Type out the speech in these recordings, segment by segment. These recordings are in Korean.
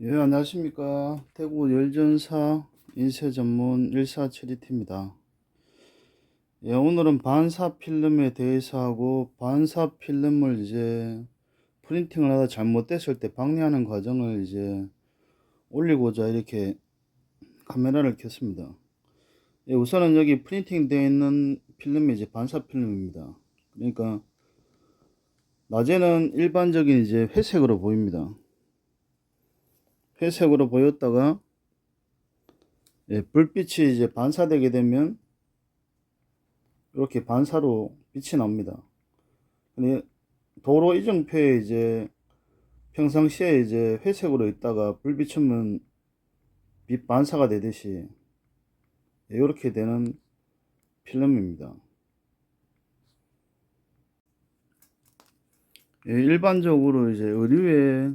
예, 안녕하십니까. 대구 열전사 인쇄 전문 1472T입니다. 예, 오늘은 반사 필름에 대해서 하고 반사 필름을 이제 프린팅을 하다 잘못됐을 때 방리하는 과정을 이제 올리고자 이렇게 카메라를 켰습니다. 예, 우선은 여기 프린팅 되어 있는 필름이 이제 반사 필름입니다. 그러니까 낮에는 일반적인 이제 회색으로 보입니다. 회색으로 보였다가 예, 불빛이 이제 반사되게 되면 이렇게 반사로 빛이 납니다. 근데 도로 이정표에 이제 평상시에 이제 회색으로 있다가 불 비추면 빛 반사가 되듯이 이렇게 되는 필름입니다. 예, 일반적으로 이제 의류에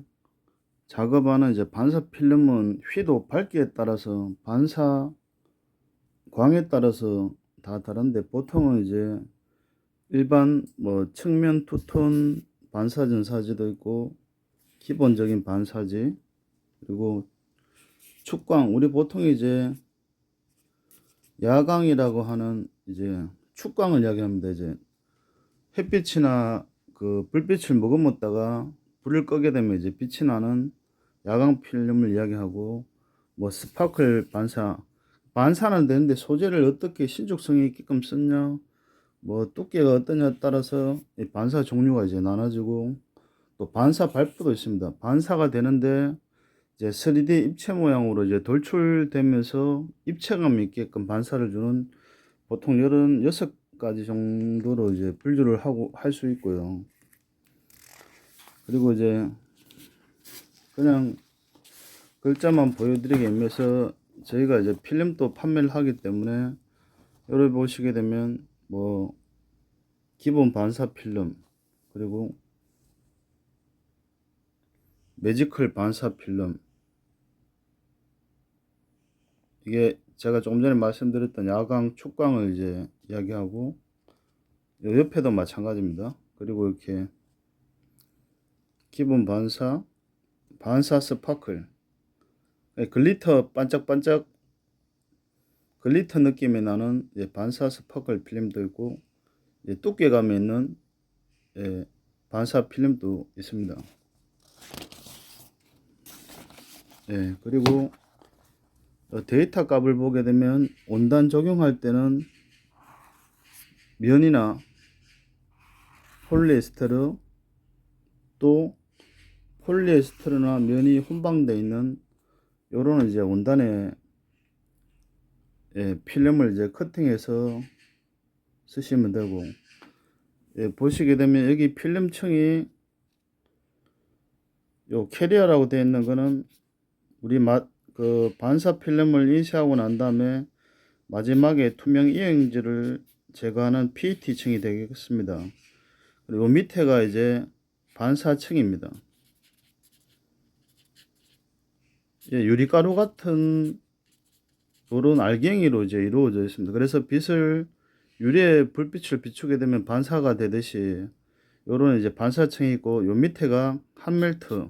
작업하는 이제 반사 필름은 휘도 밝기에 따라서 반사 광에 따라서 다 다른데 보통은 이제 일반 뭐 측면 투톤 반사 전사지도 있고 기본적인 반사지. 그리고 축광 우리 보통 이제 야광이라고 하는 이제 축광을 이야기합니다. 이제 햇빛이나 그 불빛을 머금었다가 불을 끄게 되면 이제 빛이 나는 야광 필름을 이야기하고 뭐 스파클 반사 반사는 되는데 소재를 어떻게 신축성이 있게끔 썼냐? 뭐 두께가 어떠냐에 따라서 이 반사 종류가 이제 나눠지고 또 반사 발포도 있습니다. 반사가 되는데 이제 3D 입체 모양으로 이제 돌출되면서 입체감 있게끔 반사를 주는 보통 이런 여섯 가지 정도로 이제 분류를 하고 할 수 있고요. 그리고 이제 그냥 글자만 보여드리기 위해서 저희가 이제 필름도 판매를 하기 때문에 여기 보시게 되면 뭐 기본 반사 필름 그리고 매지컬 반사 필름. 이게 제가 조금 전에 말씀드렸던 야광 축광을 이제 이야기하고 요 옆에도 마찬가지입니다. 그리고 이렇게 기본 반사 반사 스파클 글리터 반짝반짝 글리터 느낌이 나는 이제 반사 스파클 필름도 있고 이제 두께감이 있는 예, 반사 필름도 있습니다. 예, 그리고 어, 데이터 값을 보게 되면 온단 적용할 때는 면이나 폴리에스테르 또 폴리에스테르나 면이 혼방되어 있는 요런 이제 원단에 예, 필름을 이제 커팅해서 쓰시면 되고 예, 보시게 되면 여기 필름층이 요 캐리어라고 되어 있는 거는 우리 마, 그 반사 필름을 인쇄하고 난 다음에 마지막에 투명 이행지를 제거하는 PET층이 되겠습니다. 그리고 밑에가 이제 반사층입니다. 예, 유리가루 같은 이런 알갱이로 이제 이루어져 있습니다. 그래서 빛을 유리에 불빛을 비추게 되면 반사가 되듯이 요런 이제 반사층이 있고 요 밑에가 한멜트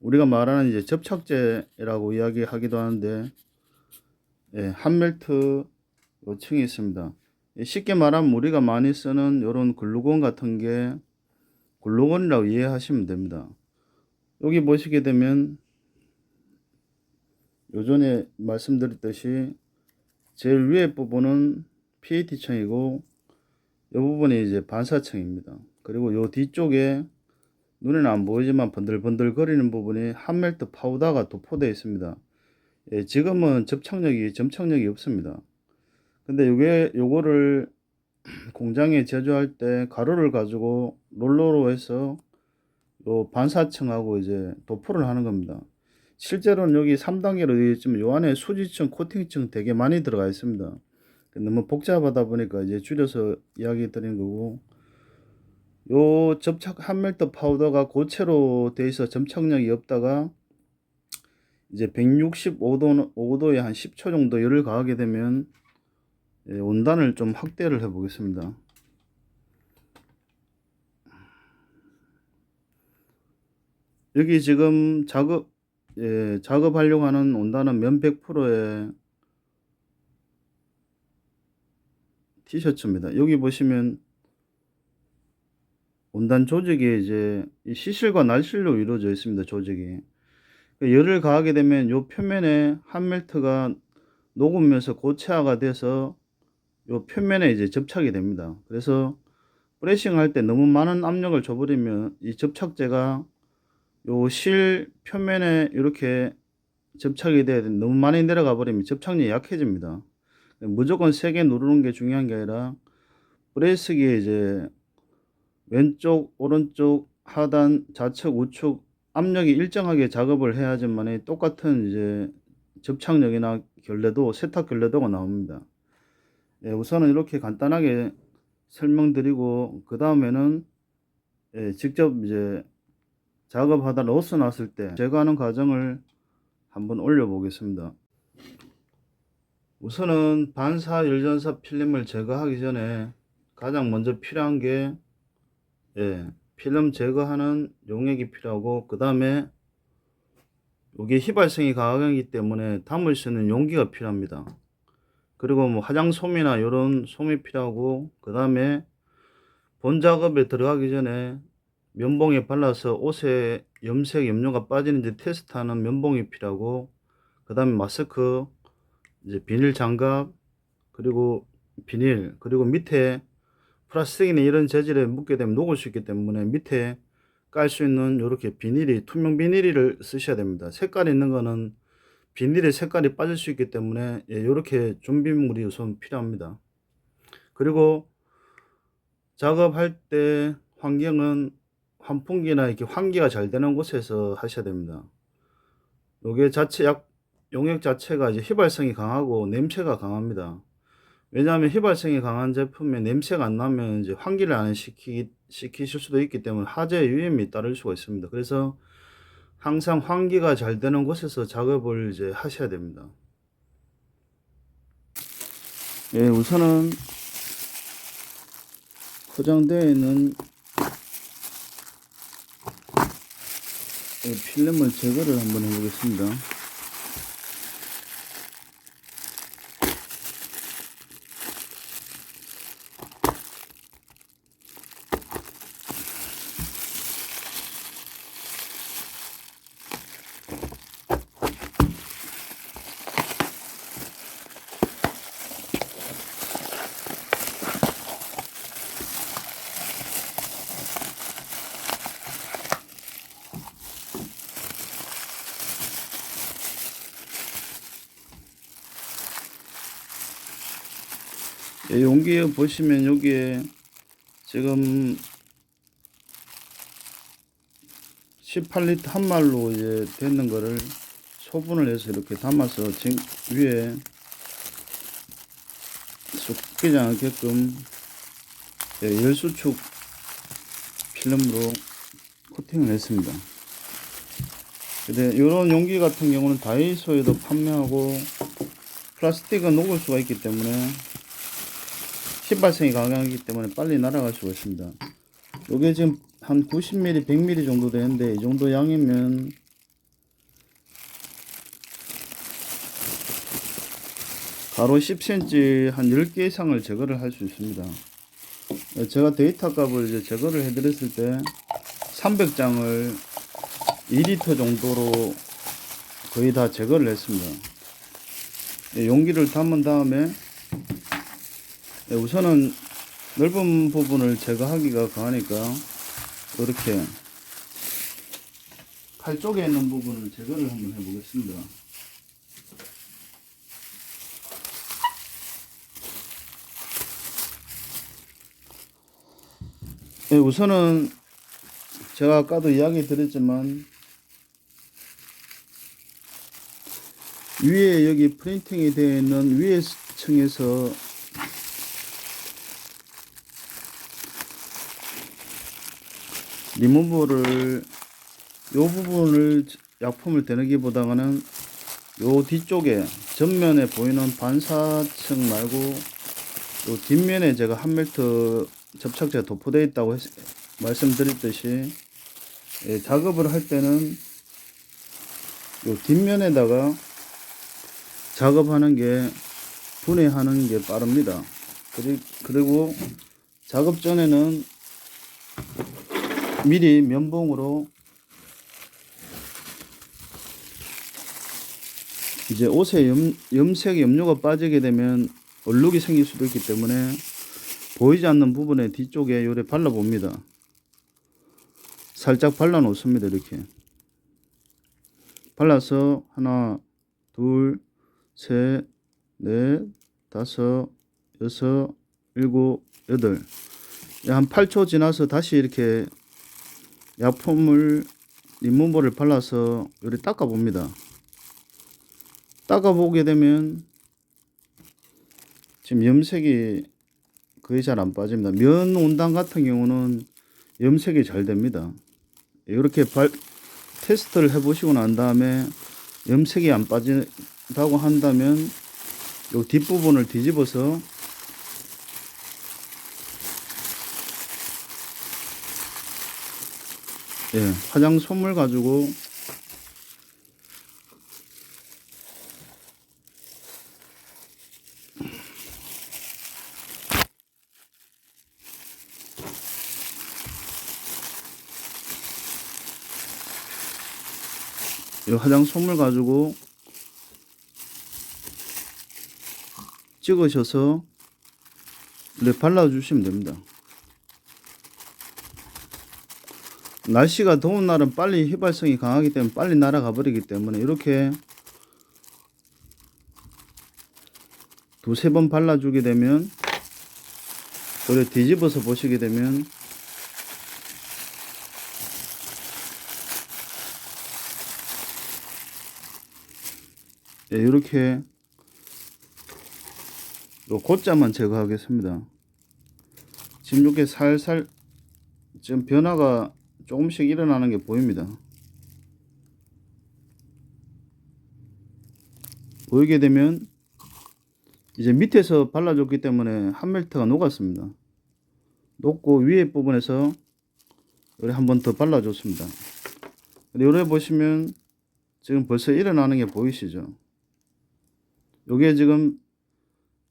우리가 말하는 이제 접착제라고 이야기하기도 하는데 예, 한멜트 요 층이 있습니다. 예, 쉽게 말하면 우리가 많이 쓰는 요런 글루건 같은 게 글루건이라고 이해하시면 됩니다. 여기 보시게 되면 요전에 말씀드렸듯이 제일 위에 부분은 PAT층이고 이 부분이 이제 반사층입니다. 그리고 요 뒤쪽에 눈에는 안 보이지만 번들번들 거리는 부분이 한멜트 파우더가 도포되어 있습니다. 예, 지금은 접착력이 점착력이 없습니다. 근데 요게 요거를 공장에 제조할 때 가루를 가지고 롤러로 해서 요 반사층하고 이제 도포를 하는 겁니다. 실제로는 여기 3단계로 되어 있지만 요 안에 수지층, 코팅층 되게 많이 들어가 있습니다. 너무 복잡하다 보니까 이제 줄여서 이야기 드린 거고 요 접착 한멜트 파우더가 고체로 되어 있어 점착력이 없다가 이제 165도 5도에 한 10초 정도 열을 가하게 되면 예, 원단을 좀 확대를 해 보겠습니다. 여기 지금 작업 예, 작업하려고 하는 온단은 면 100%의 티셔츠입니다. 여기 보시면 온단 조직이 이제 이 시실과 날실로 이루어져 있습니다. 조직이 그 열을 가하게 되면 요 표면에 한 멜트가 녹으면서 고체화가 돼서 요 표면에 이제 접착이 됩니다. 그래서 프레싱 할 때 너무 많은 압력을 줘버리면 이 접착제가 요 실 표면에 이렇게 접착이 돼야 돼. 너무 많이 내려가 버리면 접착력이 약해집니다. 무조건 세게 누르는 게 중요한 게 아니라 프레스기에 이제 왼쪽, 오른쪽, 하단, 좌측, 우측 압력이 일정하게 작업을 해야지만 똑같은 이제 접착력이나 결례도 세탁 결례도가 나옵니다. 예, 우선은 이렇게 간단하게 설명드리고 그 다음에는 예, 직접 이제 작업하다 로스 났을 때 제거하는 과정을 한번 올려 보겠습니다. 우선은 반사 열전사 필름을 제거하기 전에 가장 먼저 필요한 게 예, 필름 제거하는 용액이 필요하고 그 다음에 이게 휘발성이 강하기 때문에 담을 수 있는 용기가 필요합니다. 그리고 뭐 화장솜이나 이런 솜이 필요하고 그 다음에 본 작업에 들어가기 전에 면봉에 발라서 옷에 염색 염료가 빠지는지 테스트하는 면봉이 필요하고 그 다음에 마스크 이제 비닐 장갑 그리고 비닐 그리고 밑에 플라스틱이나 이런 재질에 묻게 되면 녹을 수 있기 때문에 밑에 깔 수 있는 이렇게 비닐이 투명 비닐을 쓰셔야 됩니다. 색깔 있는 거는 비닐의 색깔이 빠질 수 있기 때문에 이렇게 준비물이 우선 필요합니다. 그리고 작업할 때 환경은 환풍기나 이렇게 환기가 잘 되는 곳에서 하셔야 됩니다. 요게 자체 약 용액 자체가 이제 휘발성이 강하고 냄새가 강합니다. 왜냐하면 휘발성이 강한 제품에 냄새가 안 나면 이제 환기를 안 시키, 시키실 수도 있기 때문에 화재 위험이 따를 수가 있습니다. 그래서 항상 환기가 잘 되는 곳에서 작업을 이제 하셔야 됩니다. 예, 우선은 포장되어 있는 필름을 제거를 한번 해보겠습니다. 용기에 보시면 여기에 지금 18리터 한 말로 이제 되는 거를 소분을 해서 이렇게 담아서 진, 위에 섞이지 않게끔 예, 열수축 필름으로 코팅을 했습니다. 근데 이런 용기 같은 경우는 다이소에도 판매하고 플라스틱은 녹을 수가 있기 때문에 신발성이 강하기 때문에 빨리 날아갈 수가 있습니다. 요게 지금 한 90mm, 100mm 정도 되는데 이 정도 양이면 가로 10cm 한 10개 이상을 제거를 할 수 있습니다. 제가 데이터 값을 이제 제거를 해드렸을 때 300장을 2리터 정도로 거의 다 제거를 했습니다. 용기를 담은 다음에 네, 우선은 넓은 부분을 제거하기가 강하니까 이렇게 칼 쪽에 있는 부분을 제거를 한번 해보겠습니다. 네, 우선은 제가 아까도 이야기 드렸지만 위에 여기 프린팅이 되어 있는 위에 층에서 리무버를 요 부분을 약품을 대는기보다는 요 뒤쪽에 전면에 보이는 반사층 말고 요 뒷면에 제가 한 멜트 접착제가 도포되어 있다고 했, 말씀드렸듯이 예, 작업을 할 때는 요 뒷면에다가 작업하는 게 분해하는 게 빠릅니다. 그리- 그리고 작업 전에는 미리 면봉으로 이제 옷에 염, 염색 염료가 빠지게 되면 얼룩이 생길 수도 있기 때문에 보이지 않는 부분에 뒤쪽에 요래 발라봅니다. 살짝 발라 놓습니다. 이렇게. 발라서 하나, 둘, 셋, 넷, 다섯, 여섯, 일곱, 여덟. 한 8초 지나서 다시 이렇게 약품을 리무버를 발라서 요래 닦아 봅니다. 닦아 보게 되면 지금 염색이 거의 잘 안 빠집니다. 면 온당 같은 경우는 염색이 잘 됩니다. 이렇게 발, 테스트를 해 보시고 난 다음에 염색이 안 빠진다고 한다면 요 뒷부분을 뒤집어서 예, 화장 솜을 가지고 이 화장 솜을 가지고 찍으셔서 이렇게 발라주시면 됩니다. 날씨가 더운 날은 빨리 휘발성이 강하기 때문에 빨리 날아가 버리기 때문에 이렇게 두세 번 발라주게 되면 그래 뒤집어서 보시게 되면 예, 이렇게 요 고자만 제거하겠습니다. 지금 이렇게 살살 지금 변화가 조금씩 일어나는 게 보입니다. 보이게 되면 이제 밑에서 발라줬기 때문에 한 멜트가 녹았습니다. 녹고 위에 부분에서 요래 한번 더 발라줬습니다. 요래 보시면 지금 벌써 일어나는 게 보이시죠? 요게 지금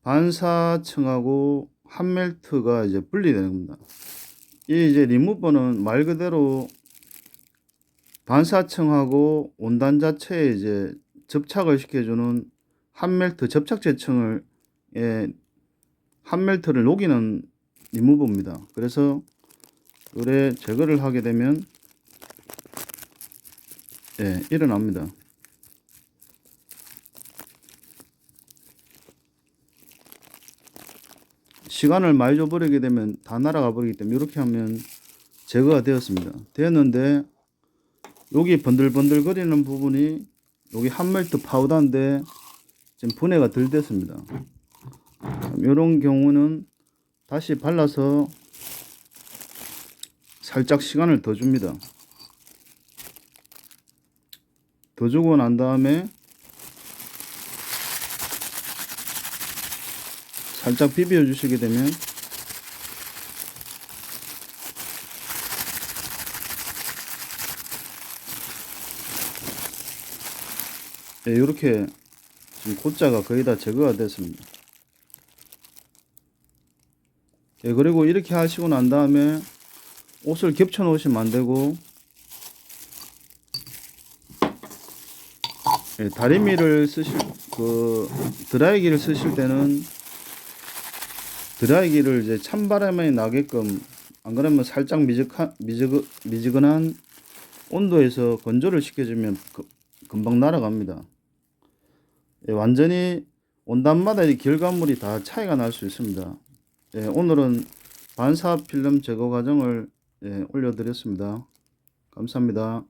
반사층하고 한 멜트가 이제 분리되는 겁니다. 이 이제 리무버는 말 그대로 반사층하고 온단 자체에 이제 접착을 시켜주는 한 멜트 접착제층을 예, 한 멜트를 녹이는 리무버입니다. 그래서 요래 제거를 하게 되면 예, 일어납니다. 시간을 많이 줘버리게 되면 다 날아가 버리기 때문에 이렇게 하면 제거가 되었습니다. 되었는데 여기 번들번들 거리는 부분이 여기 한멜트 파우더인데 지금 분해가 덜 됐습니다. 이런 경우는 다시 발라서 살짝 시간을 더 줍니다. 더 주고 난 다음에 살짝 비벼 주시게 되면 네, 이렇게 지금 고자가 거의 다 제거가 됐습니다. 예, 그리고 이렇게 하시고 난 다음에 옷을 겹쳐 놓으시면 안 되고 예, 다리미를 쓰실 그 드라이기를 쓰실 때는 드라이기를 이제 찬바람이 나게끔 안 그러면 살짝 미적한 미적 미지근한 온도에서 건조를 시켜주면 그- 금방 날아갑니다. 예, 완전히 온단마다 이 결과물이 다 차이가 날 수 있습니다. 예, 오늘은 반사 필름 제거 과정을 예, 올려드렸습니다. 감사합니다.